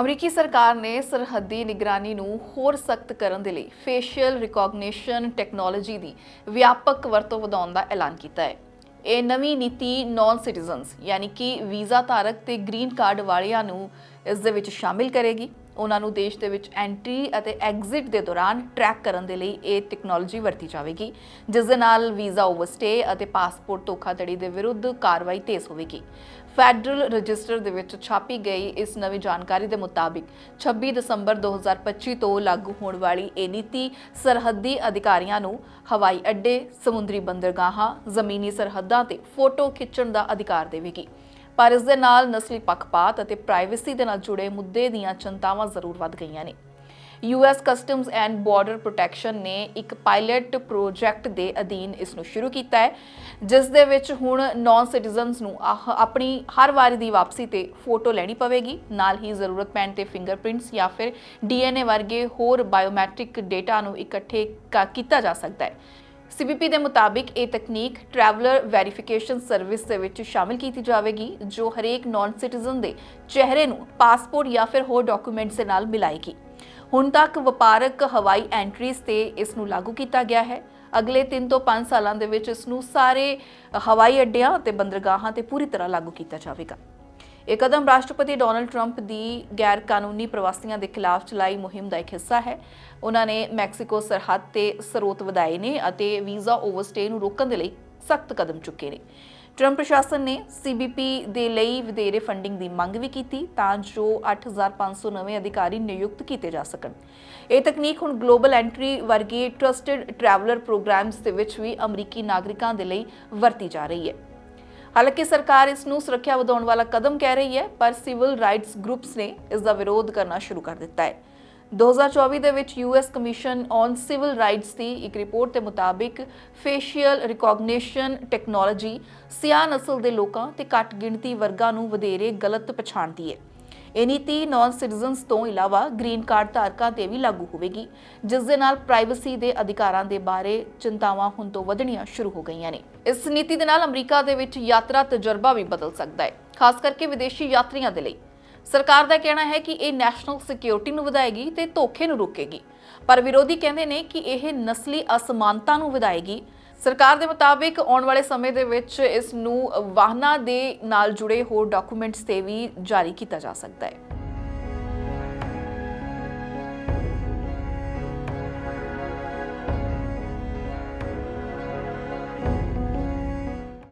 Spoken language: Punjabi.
ਅਮਰੀਕੀ ਸਰਕਾਰ ਨੇ ਸਰਹੱਦੀ ਨਿਗਰਾਨੀ ਨੂੰ ਹੋਰ ਸਖਤ ਕਰਨ ਦੇ ਲਈ ਫੇਸ਼ੀਅਲ ਰਿਕਗਨੀਸ਼ਨ ਟੈਕਨੋਲੋਜੀ ਦੀ ਵਿਆਪਕ ਵਰਤੋਂ ਵਧਾਉਣ ਦਾ ਐਲਾਨ ਕੀਤਾ ਹੈ। ਇਹ ਨਵੀਂ ਨੀਤੀ ਨਾਨ ਸਿਟੀਜ਼ਨਸ ਯਾਨੀ ਕਿ ਵੀਜ਼ਾ ਧਾਰਕ ਤੇ ਗ੍ਰੀਨ ਕਾਰਡ ਵਾਲਿਆਂ ਨੂੰ ਇਸ ਦੇ ਵਿੱਚ ਸ਼ਾਮਿਲ ਕਰੇਗੀ। ਉਹਨਾਂ ਨੂੰ ਦੇਸ਼ ਦੇ ਵਿੱਚ ਐਂਟਰੀ ਅਤੇ ਐਗਜ਼ਿਟ ਦੇ ਦੌਰਾਨ ਟਰੈਕ ਕਰਨ ਦੇ ਲਈ ਇਹ ਟੈਕਨੋਲੋਜੀ ਵਰਤੀ ਜਾਵੇਗੀ, ਜਿਸ ਦੇ ਨਾਲ ਵੀਜ਼ਾ ਓਵਰਸਟੇ ਅਤੇ ਪਾਸਪੋਰਟ ਧੋਖਾਧੜੀ ਦੇ ਵਿਰੁੱਧ ਕਾਰਵਾਈ ਤੇਜ਼ ਹੋਵੇਗੀ। ਫੈਡਰਲ ਰਜਿਸਟਰ ਦੇ ਵਿੱਚ ਛਾਪੀ ਗਈ ਇਸ ਨਵੀਂ ਜਾਣਕਾਰੀ ਦੇ ਮੁਤਾਬਿਕ 26 ਦਸੰਬਰ 2025 ਤੋਂ ਲਾਗੂ ਹੋਣ ਵਾਲੀ ਇਹ ਨੀਤੀ ਸਰਹੱਦੀ ਅਧਿਕਾਰੀਆਂ ਨੂੰ ਹਵਾਈ ਅੱਡੇ, ਸਮੁੰਦਰੀ ਬੰਦਰਗਾਹਾਂ, ਜ਼ਮੀਨੀ ਸਰਹੱਦਾਂ ਤੇ ਫੋਟੋ ਖਿੱਚਣ ਦਾ ਅਧਿਕਾਰ ਦੇਵੇਗੀ। ਪਰ ਇਸ ਦੇ ਨਾਲ ਨਸਲੀ ਪੱਖਪਾਤ ਅਤੇ ਪ੍ਰਾਈਵੇਸੀ ਦੇ ਨਾਲ ਜੁੜੇ ਮੁੱਦੇ ਦੀਆਂ ਚਿੰਤਾਵਾਂ ਜ਼ਰੂਰ ਵੱਧ ਗਈਆਂ ਨੇ। US customs and border protection ਨੇ ਇੱਕ ਪਾਇਲਟ ਪ੍ਰੋਜੈਕਟ ਦੇ ਅਧੀਨ ਇਸ ਨੂੰ ਸ਼ੁਰੂ ਕੀਤਾ ਹੈ, ਜਿਸ ਦੇ ਵਿੱਚ ਹੁਣ ਨਾਨ ਸਿਟੀਜ਼ਨਸ ਨੂੰ ਆਹ ਆਪਣੀ ਹਰ ਵਾਰੀ ਦੀ ਵਾਪਸੀ ਤੇ ਫੋਟੋ ਲੈਣੀ ਪਵੇਗੀ। ਨਾਲ ਹੀ ਜ਼ਰੂਰਤ ਪੈਣ ਤੇ ਫਿੰਗਰਪ੍ਰਿੰਟਸ ਜਾਂ ਫਿਰ ਡੀਐਨਏ ਵਰਗੇ ਹੋਰ ਬਾਇਓਮੈਟ੍ਰਿਕ ਡੇਟਾ ਨੂੰ ਇਕੱਠੇ ਕ- ਕੀਤਾ ਜਾ ਸਕਦਾ ਹੈ। ਸੀਬੀਪੀ ਦੇ ਮੁਤਾਬਿਕ ਇਹ ਤਕਨੀਕ ਟਰੈਵਲਰ ਵੈਰੀਫਿਕੇਸ਼ਨ ਸਰਵਿਸ ਦੇ ਵਿੱਚ ਸ਼ਾਮਿਲ ਕੀਤੀ ਜਾਵੇਗੀ, ਜੋ ਹਰੇਕ ਨਾਨ ਸਿਟੀਜ਼ਨ ਦੇ ਚਿਹਰੇ ਨੂੰ ਪਾਸਪੋਰਟ ਜਾਂ ਫਿਰ ਹੋਰ ਡਾਕੂਮੈਂਟਸ ਦੇ ਨਾਲ ਮਿਲਾਏਗੀ। ਹੁਣ ਤੱਕ ਵਪਾਰਕ ਹਵਾਈ ਐਂਟਰੀਜ਼ ਤੇ ਇਸ ਨੂੰ ਲਾਗੂ ਕੀਤਾ ਗਿਆ ਹੈ। ਅਗਲੇ 3 ਤੋਂ 5 ਸਾਲਾਂ ਦੇ ਵਿੱਚ ਇਸ ਨੂੰ ਸਾਰੇ ਹਵਾਈ ਅੱਡਿਆਂ ਅਤੇ ਬੰਦਰਗਾਹਾਂ ਤੇ ਪੂਰੀ ਤਰ੍ਹਾਂ ਲਾਗੂ ਕੀਤਾ ਜਾਵੇਗਾ। ਇਹ ਕਦਮ ਰਾਸ਼ਟਰਪਤੀ ਡੋਨਲਡ ਟਰੰਪ ਦੀ ਗੈਰ ਕਾਨੂੰਨੀ ਪ੍ਰਵਾਸੀਆਂ ਦੇ ਖਿਲਾਫ ਚਲਾਈ ਮੁਹਿੰਮ ਦਾ ਇੱਕ ਹਿੱਸਾ ਹੈ। ਉਹਨਾਂ ਨੇ ਮੈਕਸੀਕੋ ਸਰਹੱਦ ਤੇ ਸਰੋਤ ਵਧਾਏ ਨੇ ਅਤੇ ਵੀਜ਼ਾ ਓਵਰਸਟੇ ਨੂੰ ਰੋਕਣ ਦੇ ਲਈ ਸਖਤ ਕਦਮ ਚੁੱਕੇ ਨੇ। ਟਰੰਪ ਪ੍ਰਸ਼ਾਸਨ ਨੇ ਸੀਬੀਪੀ ਦੇ ਲਈ ਵਧੇਰੇ ਫੰਡਿੰਗ ਦੀ ਮੰਗ ਵੀ ਕੀਤੀ ਤਾਂ ਜੋ 8500 ਨਵੇਂ ਅਧਿਕਾਰੀ ਨਿਯੁਕਤ ਕੀਤੇ ਜਾ ਸਕਣ। ਇਹ ਤਕਨੀਕ ਹੁਣ ਗਲੋਬਲ ਐਂਟਰੀ ਵਰਗੇ ਟਰਸਟਡ ਟਰੈਵਲਰ ਪ੍ਰੋਗਰਾਮਸ ਦੇ ਵਿੱਚ ਵੀ ਅਮਰੀਕੀ ਨਾਗਰਿਕਾਂ ਦੇ ਲਈ ਵਰਤੀ ਜਾ ਰਹੀ ਹੈ। ਹਾਲਾਂਕਿ ਸਰਕਾਰ ਇਸ ਨੂੰ ਸੁਰੱਖਿਆ ਵਧਾਉਣ ਵਾਲਾ ਕਦਮ ਕਹਿ ਰਹੀ ਹੈ, ਪਰ ਸਿਵਲ ਰਾਈਟਸ ਗਰੁੱਪਸ ਨੇ ਇਸ ਦਾ ਵਿਰੋਧ ਕਰਨਾ ਸ਼ੁਰੂ ਕਰ ਦਿੱਤਾ ਹੈ। 2024 ਦੇ ਵਿੱਚ US commission on civil rights ਦੀ ਇੱਕ ਰਿਪੋਰਟ ਦੇ ਮੁਤਾਬਿਕ ਫੇਸ਼ੀਅਲ ਰਿਕਗਨੀਸ਼ਨ ਟੈਕਨੋਲੋਜੀ ਸਿਆਹ ਨਸਲ ਦੇ ਲੋਕਾਂ ਤੇ ਘੱਟ ਗਿਣਤੀ ਵਰਗਾਂ ਨੂੰ ਵਧੇਰੇ ਗਲਤ ਪਛਾਣਦੀ ਹੈ। ਇਹ ਨੀਤੀ ਨਾਨ ਸਿਟੀਜ਼ਨਸ ਤੋਂ ਇਲਾਵਾ ਗ੍ਰੀਨ ਕਾਰਡ ਧਾਰਕਾਂ ਤੇ ਵੀ ਲਾਗੂ ਹੋਵੇਗੀ, ਜਿਸ ਦੇ ਨਾਲ ਪ੍ਰਾਈਵੇਸੀ ਦੇ ਅਧਿਕਾਰਾਂ ਦੇ ਬਾਰੇ ਚਿੰਤਾਵਾਂ ਹੁਣ ਤੋਂ ਵਧਣੀਆਂ ਸ਼ੁਰੂ ਹੋ ਗਈਆਂ ਨੇ। ਇਸ ਨੀਤੀ ਦੇ ਨਾਲ ਅਮਰੀਕਾ ਦੇ ਵਿੱਚ ਯਾਤਰਾ ਤਜਰਬਾ ਵੀ ਬਦਲ ਸਕਦਾ ਹੈ, ਖਾਸ ਕਰਕੇ ਵਿਦੇਸ਼ੀ ਯਾਤਰੀਆਂ ਦੇ ਲਈ। ਸਰਕਾਰ ਦਾ ਕਹਿਣਾ ਹੈ ਕਿ ਇਹ ਨੈਸ਼ਨਲ ਸਿਕਿਉਰਿਟੀ ਨੂੰ ਵਧਾਏਗੀ ਤੇ ਧੋਖੇ ਨੂੰ ਰੋਕੇਗੀ, ਪਰ ਵਿਰੋਧੀ ਕਹਿੰਦੇ ਨੇ ਕਿ ਇਹ ਨਸਲੀ ਅਸਮਾਨਤਾ ਨੂੰ ਵਧਾਏਗੀ ਸਰਕਾਰ ਦੇ ਮੁਤਾਬਿਕ ਆਉਣ ਵਾਲੇ ਸਮੇਂ ਦੇ ਵਿੱਚ ਇਸ ਨੂੰ ਵਾਹਨਾਂ ਦੇ ਨਾਲ ਜੁੜੇ ਹੋਰ ਡਾਕੂਮੈਂਟਸ ਤੇ ਵੀ ਜਾਰੀ ਕੀਤਾ ਜਾ ਸਕਦਾ ਹੈ।